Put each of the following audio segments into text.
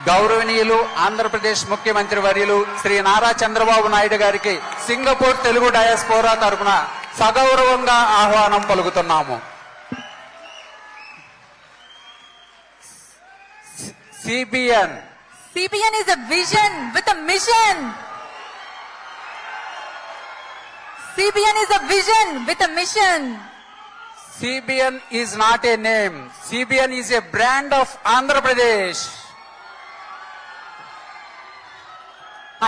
గౌరవనీయులు ఆంధ్రప్రదేశ్ ముఖ్యమంత్రి వర్యులు శ్రీ నారా చంద్రబాబు నాయుడు గారికి సింగపూర్ తెలుగు డయాస్పోరా తరపున సగౌరవంగా ఆహ్వానం పలుకుతున్నాము CBN CBN is a vision with a mission. CBN is a CBN is not a name CBN is a brand of Andhra Pradesh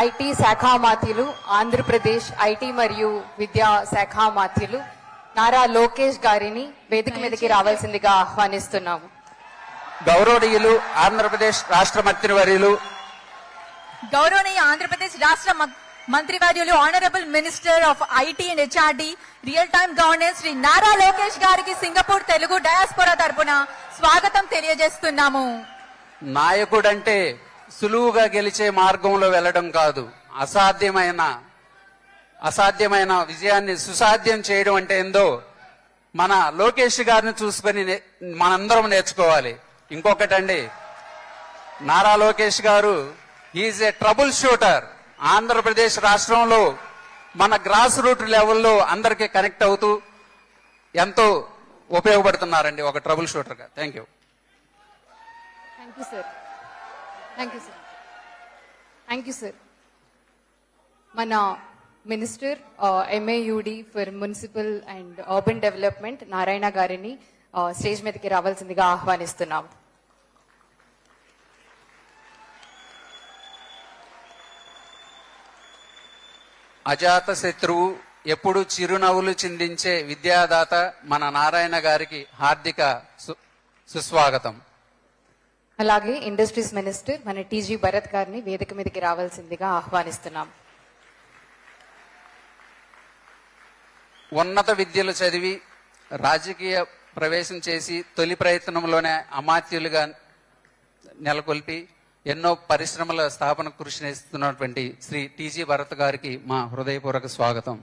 IT శాఖ మాత్యులు ఆంధ్రప్రదేశ్ ఐటీ మరియు విద్యా శాఖ మాత్యులు నారా లోకేష్ గారిని వేదిక మీదకి రావాల్సిందిగా ఆహ్వానిస్తున్నాము. గౌరవనీయులు ఆంధ్రప్రదేశ్ రాష్ట్ర మంత్రి వర్యులు గౌరవనీయ ఆంధ్రప్రదేశ్ రాష్ట్ర మంత్రివర్యులు honourable minister of IT and HRD real time governance Shri Nara Lokesh గారికి సింగపూర్ తెలుగు డయాస్పోరా తరపున స్వాగతం తెలియజేస్తున్నాము. నాయకుడంటే సులువుగా గెలిచే మార్గంలో వెళ్ళడం కాదు. అసాధ్యమైన అసాధ్యమైన విజయాన్ని సుసాధ్యం చేయడం అంటే ఏందో మన లోకేష్ గారిని చూసుకొని నే- మనందరం నేర్చుకోవాలి. ఇంకొకటండి నారా లోకేష్ గారు is a trouble shooter. Andhra Pradesh రాష్ట్రంలో మన గ్రాస్ రూట్ లెవెల్లో అందరికీ కనెక్ట్ అవుతూ ఎంతో ఉపయోగపడుతున్నారండి ఒక trouble షూటర్గా. Thank you. Thank you sir. Thank you sir thank you sir మన minister MAUD for municipal and urban development Narayana గారిని స్టేజ్ మీదకి రావాల్సిందిగా ఆహ్వానిస్తున్నాం అజాత శత్రువు ఎప్పుడు చిరునవ్వులు చిందించే విద్యాదాత మన నారాయణ గారికి హార్దిక సు- సుస్వాగతం. అలాగే ఇండస్ట్రీస్ మినిస్టర్ మన టీజీ భరత్ గారిని వేదిక మీదకి రావాల్సిందిగా ఆహ్వానిస్తున్నాం. ఉన్నత విద్యలు చదివి రాజకీయ ప్రవేశం చేసి తొలి ప్రయత్నంలోనే అమాత్యులుగా నెలకొల్పి ఎన్నో పరిశ్రమల స్థాపన కృషి చేస్తున్నటువంటి శ్రీ టీజీ భరత్ గారికి మా హృదయపూర్వక స్వాగతం.